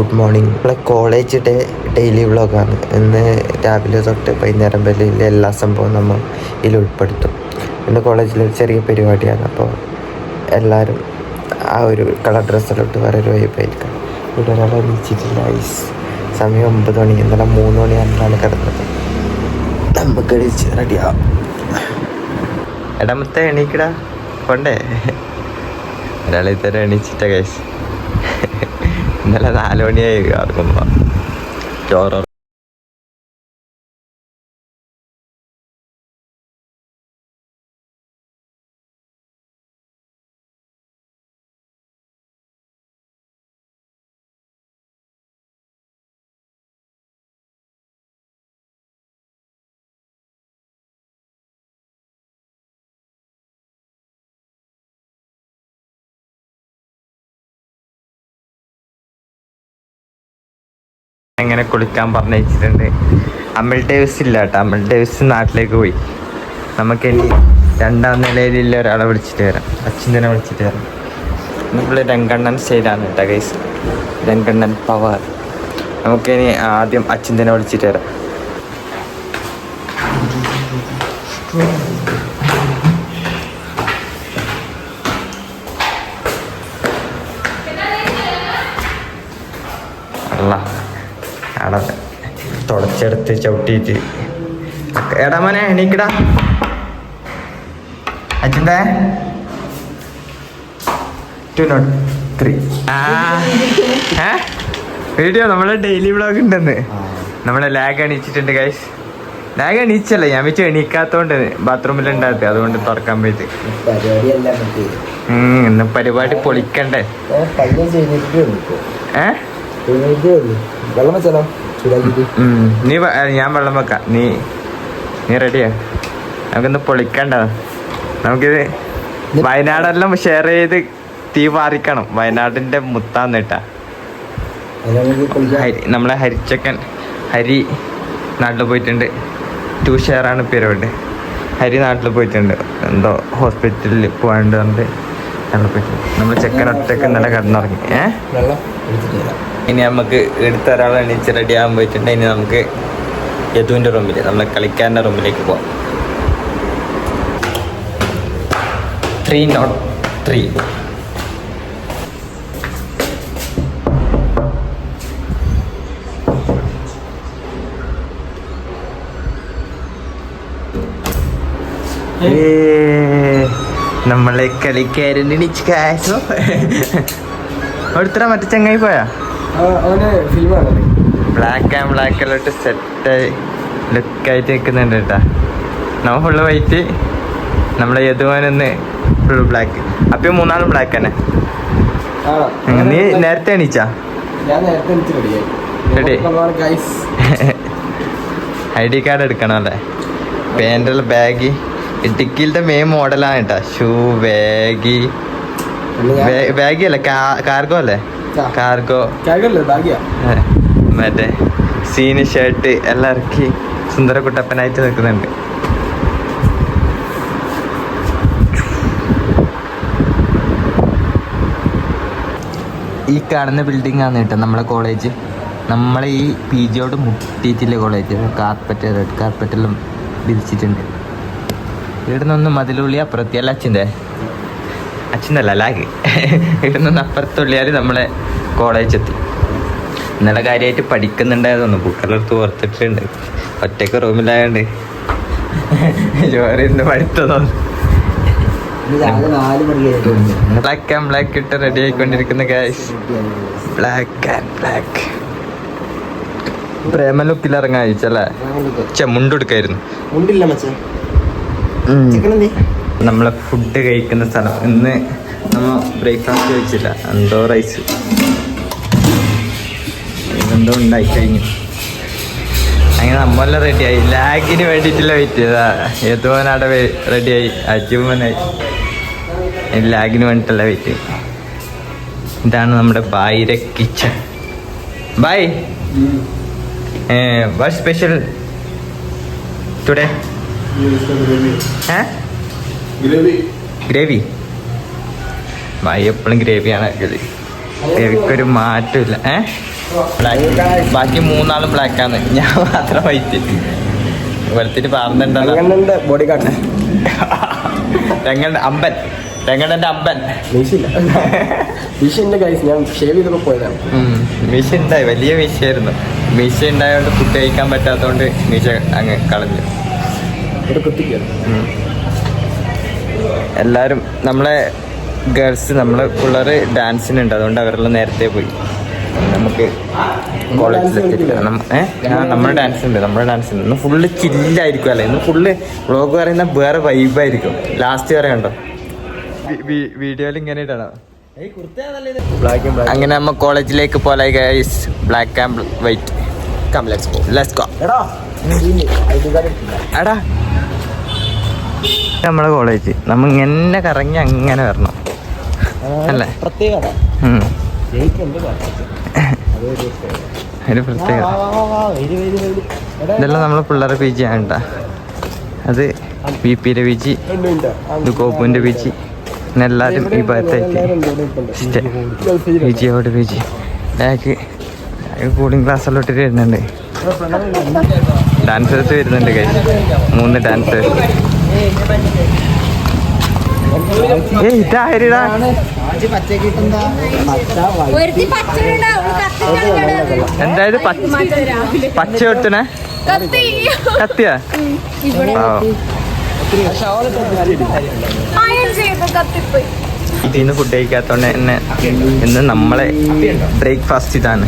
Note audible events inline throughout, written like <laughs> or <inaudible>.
Good morning. നമ്മളെ college day daily വ്ളോഗാണ്. ഇന്ന് രാവിലെ തൊട്ട് വൈകുന്നേരം വരെ എല്ലാ സംഭവവും നമ്മൾ ഇതിൽ ഉൾപ്പെടുത്തും. ഇന്ന് കോളേജിൽ ചെറിയ പരിപാടിയാണ്. അപ്പോൾ എല്ലാവരും ആ ഒരു കളർ ഡ്രസ്സിലോട്ട് വേറെ ഒരു വൈബായിരിക്കും ഇവിടെ ഒരാളെ എണീച്ചിട്ടില്ല ഐസ് സമയം ഒമ്പത് മണി. ഇന്നലെ മൂന്ന് മണിയാകുമ്പോഴാണ് കിടന്നത് നമുക്ക് എണീച്ച് റെഡിയാവും. ഇടമത്തെ എണീക്കടാ. കൊണ്ടേ ഒരാളെ തന്നെ എണീച്ചിട്ട കേസ് ഇന്നലെ നാല് മണിയായി ഓർക്കുമ്പോ ചോറ് എങ്ങനെ കുളിക്കാൻ പറഞ്ഞിട്ടുണ്ട് അമൽ ഡേവിസ് ഇല്ല കേട്ടോ അമൽ ഡേവിസ് നാട്ടിലേക്ക് പോയി. നമുക്ക് ഇനി രണ്ടാം നിലയിലുള്ള ഒരാളെ വിളിച്ചിട്ട് വരാം. അച്ഛനെ വിളിച്ചിട്ട് വരാം. നമ്മൾ രംഗണ്ണൻ സ്റ്റൈലാണ് കേട്ടോ ഗൈസ് രംഗണ്ണൻ പവർ നമുക്കിനി ആദ്യം അച്ഛനെ വിളിച്ചിട്ട് വരാം. അല്ല തുടച്ചെടുത്ത് ചവിട്ടിയിട്ട്. എടാ മോനെ എണീക്കടാ. അച്ഛന്റെ ടു നോട്ട് ത്രീ വീഡിയോ നമ്മളെ ഡെയിലി വ്ളോഗ് ഉണ്ടെന്ന്. നമ്മളെ ലാഗ് എണീച്ചിട്ടുണ്ട് ഗൈസ് ലാഗ് എണീച്ചല്ല ഞാൻ വെച്ച് എണീക്കാത്തോണ്ട് ബാത്റൂമിൽ ഉണ്ടാകത്തെ അതുകൊണ്ട് തുറക്കാൻ ഉം, ഇന്ന് പരിപാടി പൊളിക്കണ്ടേ. ഏ? വെള്ളം വെച്ചാലോ? നീ ഞാൻ വെള്ളം വെക്കാം. നീ നീ റെഡിയാ നമുക്കിന്ന് പൊളിക്കണ്ട. നമുക്കിത് വയനാടെല്ലാം ഷെയർ ചെയ്ത് തീ പാറിക്കണം വയനാടിന്റെ മുത്താന്നിട്ട നമ്മളെ ഹരിച്ചക്കൻ ഹരി നാട്ടിൽ പോയിട്ടുണ്ട്. ടു ഷെയർ ആണ് പേരോട് ഹരി നാട്ടിൽ പോയിട്ടുണ്ട്. എന്തോ ഹോസ്പിറ്റലിൽ പോകാണ്ട് പറഞ്ഞിട്ട് പോയിട്ടുണ്ട്. നമ്മൾ ചെക്കൻ ഒറ്റയ്ക്ക് ഇന്നലെ കിടന്നിറങ്ങി. ഏഹ് ഇനി നമുക്ക് എടുത്ത ഒരാൾ എണീച്ച് റെഡി ആകാൻ പോയിട്ടുണ്ട്. ഇനി നമുക്ക് യദുവിന്റെ റൂമിൽ നമ്മളെ കളിക്കാരന്റെ റൂമിലേക്ക് പോവാം. ത്രീ നോട്ട് ത്രീ നമ്മളെ കളിക്കാരൻ എണീച്ച് കാശോ ഒരുത്തര <laughs> മറ്റേ ചങ്ങായി പോയാ? അവന് ഫിലിമാണ് ബ്ലാക്ക് ആൻഡ് ബ്ലാക്ക് എല്ലാം സെറ്റ് ലുക്കായിട്ട് നിൽക്കുന്നുണ്ട് കേട്ടാ. നമ്മ ഫുള്ള് വൈറ്റ് നമ്മളെ യദുവാനൊന്ന് ഫുള്ള് ബ്ലാക്ക് അപ്പൊ മൂന്നാളും ബ്ലാക്ക് തന്നെ. നീ നേരത്തെ എണീച്ചാ? ഐ ഡി കാർഡ് എടുക്കണം അല്ലേ? പാന്റെല്ലാം ബാഗ് ഇടുക്കിയിലത്തെ മെയിൻ മോഡലാണ് കേട്ടാ. ഷൂ ബാഗി ബാഗി അല്ലേ കാർഗോ അല്ലേ. കാർഗോ. മറ്റേ സീന് ഷർട്ട് എല്ലാം ഇറക്കി സുന്ദര കുട്ടപ്പനായിട്ട് നിൽക്കുന്നുണ്ട്. ഈ കാണുന്ന ബിൽഡിംഗ് ആണ് കേട്ടോ നമ്മളെ കോളേജ് നമ്മളെ ഈ പി ജിയോട് മുട്ടിയിട്ടില്ല കോളേജ് കാർപ്പറ്റ് റെഡ് കാർപ്പറ്റെല്ലാം വിരിച്ചിട്ടുണ്ട്. ഇവിടെ നിന്നൊന്ന് മതിലുള്ളി അപ്പുറത്തിയല്ല അച്ഛന്റെ? അച്ഛന്റെ അല്ല ലാഗ് ഇവിടെ നിന്ന് അപ്പുറത്തുള്ളിയാൽ നമ്മളെ കോളേജ് എത്തി ഇന്നലെ കാര്യമായിട്ട് പഠിക്കുന്നുണ്ടായതൊന്നു ബുക്കെല്ലാം ഓർത്തിട്ടുണ്ട് ഒറ്റയ്ക്ക് റൂമിലായോണ്ട് ജോറിന്ന് മണിക്ക് ബ്ലാക്ക് ആൻഡ് ബ്ലാക്ക് ഇട്ട് റെഡി ആയിക്കൊണ്ടിരിക്കുന്ന ഗ്യാസ് ബ്ലാക്ക് ആൻഡ് ബ്ലാക്ക് പ്രേമ ലുക്കിൽ ഇറങ്ങാൻ അയച്ചല്ലേ ചെ മുണ്ടെടുക്കായിരുന്നു മുണ്ടില്ല മച്ചാ. നമ്മളെ ഫുഡ് കഴിക്കുന്ന സ്ഥലം. ഇന്ന് നമ്മൾ ബ്രേക്ക്ഫാസ്റ്റ് കഴിച്ചില്ല. എന്തോ റൈസ് എന്തോ ഉണ്ടായി കഴിഞ്ഞു. അങ്ങനെ നമ്മളെ റെഡിയായി ലാഗിന് വേണ്ടിയിട്ടില്ല വെയിറ്റ് ചെയ്താ ഏതോനവിടെ റെഡിയായി അജുമനായി ലാഗിന് വേണ്ടിയിട്ടല്ല വെയിറ്റ് ഇതാണ് നമ്മുടെ ബായിര കിച്ചൺ ബായ് വാട്ട് സ്പെഷ്യൽ ടുഡേ ഏ? ഗ്രേവി ഗ്രേവി ഭായി എപ്പോഴും ഗ്രേവിയാണ് ഗ്രേവിക്കൊരു മാറ്റമില്ല. ഏ? ബ്ലാക്ക് ബാക്കി മൂന്നാളും ബ്ലാക്ക് ആണ്. ഞാൻ മാത്രം വൈറ്റ് വെളുത്തിട്ട് രംഗണ്ണന്റെ ബോഡി കാട്ടെ രംഗണ്ട അമ്പൻ. രംഗണ്ണന്റെ അമ്പൻ. കൈസ് ഞാൻ ഷേവ് ചെയ്തപ്പോ പോയതാണ്. മീശ ഉണ്ടായി. വലിയ മീശയായിരുന്നു. മീശ ഉണ്ടായതുകൊണ്ട് ഫുഡ് കഴിക്കാൻ പറ്റാത്തതുകൊണ്ട് മീശ അങ്ങ് കളഞ്ഞു. ഒരു. എല്ലാവരും നമ്മളെ ഗേൾസ് നമ്മളെ പിള്ളേർ ഡാൻസിനുണ്ട് അതുകൊണ്ട് അവരെല്ലാം നേരത്തെ പോയി. നമുക്ക് കോളേജിലെത്തി നമ്മുടെ ഡാൻസ് ഉണ്ട് നമ്മുടെ ഡാൻസ് ഉണ്ട്. ഇന്ന് ഫുള്ള് ചില്ലായിരിക്കും അല്ലേ? ഇന്ന് ഫുള്ള് വ്ളോഗ് പറയുന്ന വേറെ വൈബായിരിക്കും ലാസ്റ്റ് വരെ കണ്ടോ? വീഡിയോയിൽ ഇങ്ങനെ ഇടണോ. ബ്ലാക്ക് ബ്ലാക്ക് അങ്ങനെ നമ്മ കോളേജിലേക്ക് പോലെ guys black and white come let's go let's go എടാ നമ്മളെ കോളേജ് നമ്മ ഇങ്ങനെ കറങ്ങി അങ്ങനെ വരണം. അല്ലേ? പ്രത്യേകത. ഒരു പ്രത്യേകത. ഇതെല്ലാം നമ്മളെ പിള്ളേരെ പി ജി ആണ്ട അത് ബി പിയുടെ പി ജി ഇത് കോപ്പുവിന്റെ പി ജി. പിന്നെ എല്ലാവരും ഈ ഭാഗത്തായിട്ട് പി ജി അവിടെ പി ജി. ബാക്ക് കൂളിംഗ് ക്ലാസ്സിലോട്ടിട്ട് ഇട്ടിട്ട് വരുന്നുണ്ട്. ഡാൻസേഴ്സ് വരുന്നുണ്ട് കൈ മൂന്ന് ഡാൻസേഴ്സ്. എന്തായത് പച്ച പച്ച കൊടുത്തനെ കത്തി. കത്തിയാ? ഇതിന്ന് ഫുഡ് കഴിക്കാത്തോണ്ട് തന്നെ ഇന്ന് നമ്മളെ ബ്രേക്ക്ഫാസ്റ്റ് ഇതാണ്.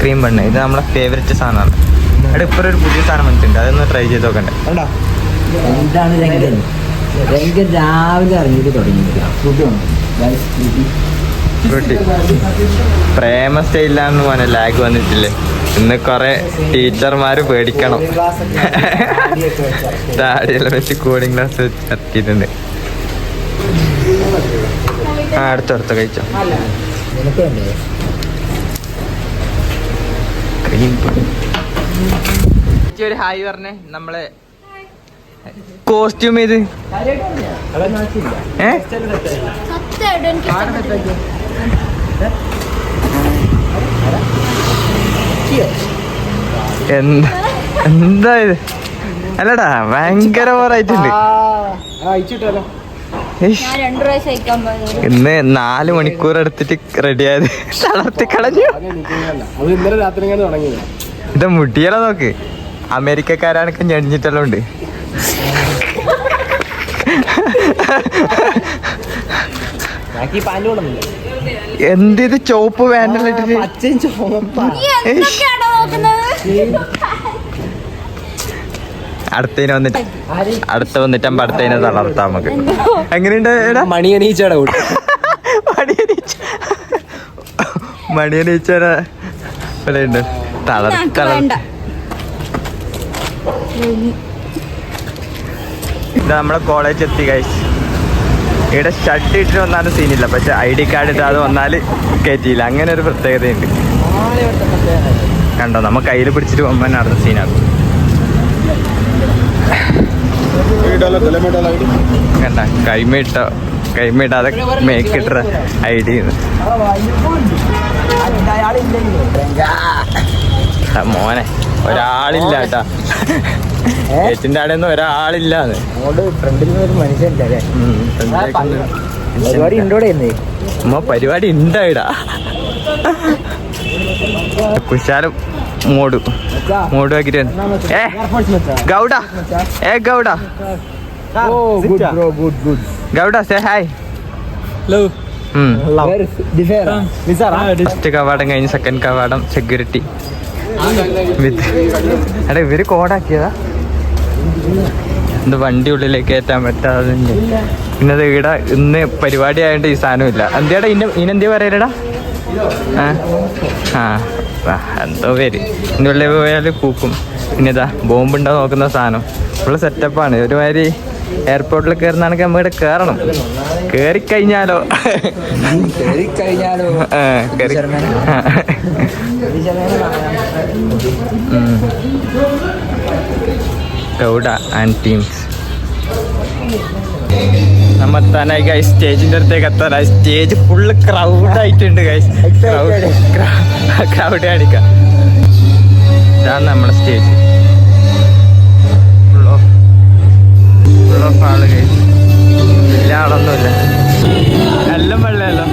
ക്രീം ബണ്ണ് ഇത് നമ്മളെ ഫേവറേറ്റ് സാധനമാണ്. അവിടെ ഇപ്പൊ ഒരു പുതിയ സാധനം വന്നിട്ടുണ്ട്. അതൊന്ന് ട്രൈ ചെയ്ത് നോക്കണ്ടേ? എന്താണ് രംഗൻ? രംഗൻ രാവിലെ ഇറങ്ങിയിട്ട് തുടങ്ങിയിട്ടില്ല പ്രേമ സ്റ്റൈലാന്ന് മോനെ ലാഗ് വന്നിട്ടില്ലേ? ഇന്ന് കുറെ ടീച്ചർമാര് പേടിക്കണം. താടിയെല്ലാം വെച്ച് കൂളിംഗ് ഗ്ലാസ് വെച്ച് എത്തിയിട്ടുണ്ട് ആ അടുത്തടുത്ത് അടുത്ത കഴിച്ചോ. ഒരു ഹായ് പറഞ്ഞേ. നമ്മളെ കോസ്റ്റ്യൂം ഏത്? ഏ. എന്താ എന്താ ഇത്? അല്ലടാ ഭയങ്കര പറയിട്ടുണ്ട് ഇന്ന് നാല് മണിക്കൂർ എടുത്തിട്ട് റെഡി ആയത് തളർത്തി കളഞ്ഞു. ഇത് മുട്ടിയല നോക്ക്. അമേരിക്കക്കാരാണൊക്കെ ഞെടിഞ്ഞിട്ടെല്ലാം ഉണ്ട് എന്ത് ചോപ്പ് വേണ്ടല്ലോ ഇട്ടിട്ട്? പച്ചയും ചുവപ്പാ. നീ എന്തൊക്കെയാണോ നോക്കുന്നത്? അടുത്തതിനെ വന്നിട്ട് അടുത്ത വന്നിട്ട് അമ്പ അടുത്തതിനെ തളർത്താം നമുക്ക്. എങ്ങനെയുണ്ട് എടാ? മണിയണീച്ചയുടെ കൂട്ട് മണിയനീച്ച മണിയനീച്ചയുടെ ഇവിടെ ഉണ്ട് തളർ ഞങ്ങക്ക് തളർ വേണ്ട. ഇത് നമ്മളെ കോളേജ് എത്തി കഴിച്ച് ഇവിടെ ഷർട്ട് ഇട്ടിട്ട് വന്നാലും സീനില്ല പക്ഷെ ഐ ഡി കാർഡ് ഇട്ടാതെ വന്നാൽ കയറ്റിയില്ല അങ്ങനെ ഒരു പ്രത്യേകതയുണ്ട്. കണ്ടോ? നമ്മ കയ്യിൽ പിടിച്ചിട്ട് പോകുമ്പോൾ നടന്ന സീനാകും കണ്ട? കൈമ കൈമ ഇടാതെ മേക്ക് ഇട്ട ഐ ഡി മോനെ. ഒരാളില്ല കേട്ടാ. ഏറ്റിന്റെ അവിടെ ഒന്നും ഒരാളില്ല പരിപാടി ഉണ്ടോടെ അമ്മ പരിപാടി ഉണ്ടായിടാ കുശാലും മോഡു മൂട് ആക്കിട്ട് ഏ ഗൗഡ. ഏ ഗൗഡ. ഓ good bro good good Gowda say hi first കവാടം കഴിഞ്ഞ് സെക്കൻഡ് കവാടം സെക്യൂരിറ്റി എടാ ഇവർ കോഡാക്കിയതാ. എന്താ വണ്ടി ഉള്ളിലേക്ക് കയറ്റാൻ പറ്റാതെ പിന്നെ ഇവിടെ ഇന്ന് പരിപാടി ആയതുകൊണ്ട് ഈ സാധനം ഇല്ല. എന്തിയാടാ ഇന്ന ഇനെന്തിയാ പറയലടാ? ആ? എന്തോ പേര്. ഇതിന്റെ ഉള്ളിൽ പോയാൽ കൂക്കും പിന്നെ ഇതാ ബോംബുണ്ടോ നോക്കുന്ന സാധനം. ഫുള്ള് സെറ്റപ്പാണ് ഒരുമാതിരി എയർപോർട്ടിൽ കയറുന്നാണെങ്കിൽ നമ്മൾ ഇവിടെ കയറണം കയറിക്കഴിഞ്ഞാലോ കഴിഞ്ഞാലോ കേറി-. ഉം. Gowda and teams. നമ്മ എത്താനായി ഗൈസ് സ്റ്റേജിന്റെ അടുത്തേക്ക് എത്താനായി സ്റ്റേജ് ഫുള്ള് ക്രൗഡ് ആയിട്ടുണ്ട് ഗൈസ് ക്രൗഡ് കാണിക്കാം. ഇതാണ് നമ്മുടെ stage. Full of full of all guys ആളൊന്നുമില്ല എല്ലാം വെള്ളമല്ലോ